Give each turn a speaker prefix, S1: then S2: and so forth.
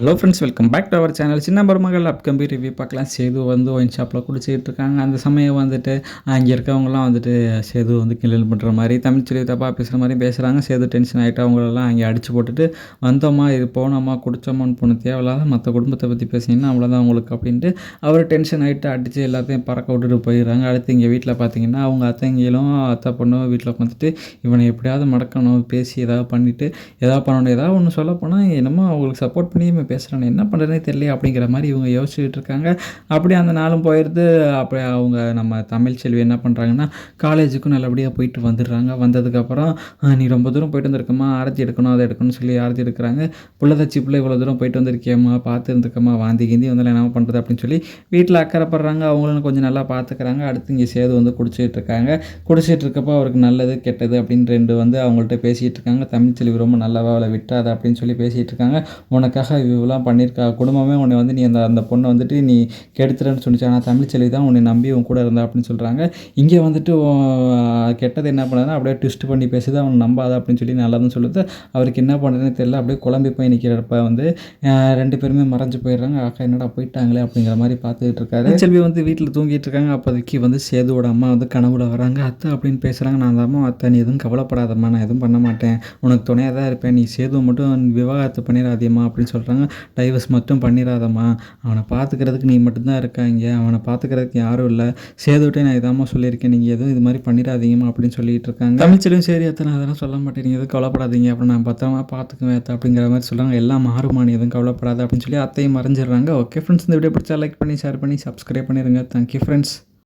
S1: Hello friends welcome back to our channel சின்ன மருமகள் அப்கம்பி review பார்க்கலாம். சேது வந்து ஒயின் ஷாப்பில் குடிச்சிக்கிட்டு இருக்காங்க அந்த சமயம் வந்துட்டு அங்கே இருக்கவங்களாம் வந்துட்டு சேது வந்து கிண்டல் பண்ணுற மாதிரி தமிழ் சொல்லி தப்பாக பேசுகிற மாதிரி பேசுகிறாங்க சேது டென்ஷன் ஆகிட்டு அவங்களெல்லாம் அங்கே அடிச்சு போட்டுட்டு வந்தோமா இது போனோமா குடித்தோமான்னு போன தேவையில்லாத மற்ற குடும்பத்தை பற்றி பேசிங்கன்னா அவ்வளோதான் அவங்களுக்கு அப்படின்ட்டு அவர் டென்ஷன் ஆகிட்டு அடித்து எல்லாத்தையும் பறக்க விட்டுட்டு போயிடுறாங்க. அடுத்து இங்கே வீட்டில் பார்த்தீங்கன்னா அவங்க அத்தைங்களும் அத்தை பொண்ணும் வீட்டில் உட்காந்துட்டு இவனை எப்படியாவது மடக்கணும் பேசி ஏதாவது பண்ணிவிட்டு ஏதாவது பண்ணணும் ஏதாவது ஒன்று சொல்ல போனால் என்னமோ அவங்களுக்கு சப்போர்ட் பண்ணி இவன் பேசுகிறானே என்ன பண்ணுறதுனே தெரியல அப்படிங்கிற மாதிரி இவங்க யோசிச்சுட்டு இருக்காங்க. அப்படி அந்த நாளும் போயிடுது. அப்படி அவங்க நம்ம தமிழ் செல்வி என்ன பண்ணுறாங்கன்னா காலேஜுக்கும் நல்லபடியாக போயிட்டு வந்துடுறாங்க. வந்ததுக்கப்புறம் நீ ரொம்ப தூரம் போயிட்டு வந்திருக்கம்மா. ஆரத்தி எடுக்கணும் அதை எடுக்கணும்னு சொல்லி ஆரத்தி எடுக்கிறாங்க. புள்ளதச்சி பிள்ளை இவ்வளோ தூரம் போயிட்டு வந்திருக்கியம்மா. பார்த்து இருந்துக்கம்மா. வாந்தி கிந்தி வந்து என்ன பண்ணுறது அப்படின்னு சொல்லி வீட்டில் அக்கறைப்படுறாங்க அவங்களும் கொஞ்சம் நல்லா பார்த்துக்கிறாங்க. அடுத்து இங்கே சேது வந்து குடிச்சிட்டு இருக்காங்க. குடிச்சிட்டு இருக்கப்போ அவருக்கு நல்லது கெட்டது அப்படின்னு ரெண்டு வந்து அவங்கள்ட்ட பேசிகிட்டு இருக்காங்க. தமிழ் செல்வி ரொம்ப நல்லவா அவளை விட்டாத அப்படின்னு சொல்லி பேசிகிட்டு இருக்காங்க. உனக்காக இவ்வளோலாம் பண்ணியிருக்கா? குடும்பமே உன்னை வந்து நீ அந்த அந்த பொண்ணை வந்துட்டு நீ கெடுத்துறன்னு சொன்னிச்சு ஆனால் தமிழ் செல்வி தான் உன்னை நம்பி உன் கூட இருந்தா அப்படின்னு சொல்கிறாங்க இங்கே வந்துட்டு கெட்டது என்ன பண்ணுறதுனா அப்படியே ட்விஸ்ட் பண்ணி பேசுது அவன் நம்பாத அப்படின்னு சொல்லி நல்லதுன்னு சொல்லுது. அவருக்கு என்ன பண்ணுறதுன்னு தெரியல. அப்படியே குழம்பி போய் நிற்கிறப்ப வந்து ரெண்டு பேருமே மறைஞ்சு போயிடுறாங்க. அக்கா என்னடா போயிட்டாங்களே அப்படிங்கிற மாதிரி பார்த்துக்கிட்டு இருக்காரு. செல்வி வந்து வீட்டில் தூங்கிட்டு இருக்காங்க. அப்போதைக்கு வந்து சேதுவோட அம்மா வந்து கனவுல வராங்க. அத்தை அப்படின்னு பேசுகிறாங்க நான் அந்த அம்மா அத்தை நீ எதுவும் கவலைப்படாதம்மா. நான் எதுவும் பண்ண மாட்டேன். உனக்கு துணையாக தான் இருப்பேன். நீ சேது மட்டும் விவாகரத்து பண்ணிடாதியம்மா அப்படின்னு சொல்கிறாங்க டைவர்ஸ் மட்டும் பண்ணிடாதம்மா அவனை பார்த்துக்கிறதுக்கு நீ மட்டும்தான் இருக்காங்க அவனை பார்த்துக்கிறதுக்கு யாரும் இல்லை. சேதுவிட்டே நான் இதாம்மா சொல்லியிருக்கேன். நீங்கள் எதுவும் இது மாதிரி பண்ணிடாதீங்கம்மா அப்படின்னு சொல்லிட்டு இருக்காங்க. தமிழ்ச்சலும் சரி அத்தனை அதெல்லாம் சொல்ல மாட்டேன். எதுவும் கவலைப்படாதீங்க. அப்புறம் நான் பத்திரமா பார்த்துக்குவேன் அப்படிங்கிற மாதிரி சொல்கிறாங்க எல்லாம் மாறுமா நீ எதுவும் கவலைப்படாத அப்படின்னு சொல்லி அத்தையும் மறைஞ்சிடுறாங்க. ஓகே ஃப்ரெண்ட்ஸ் இந்த வீடியோ பிடிச்சா லைக் பண்ணி ஷேர் பண்ணி சப்ஸ்கிரைப் பண்ணிடுங்க தேங்க்யூ ஃப்ரெண்ட்ஸ்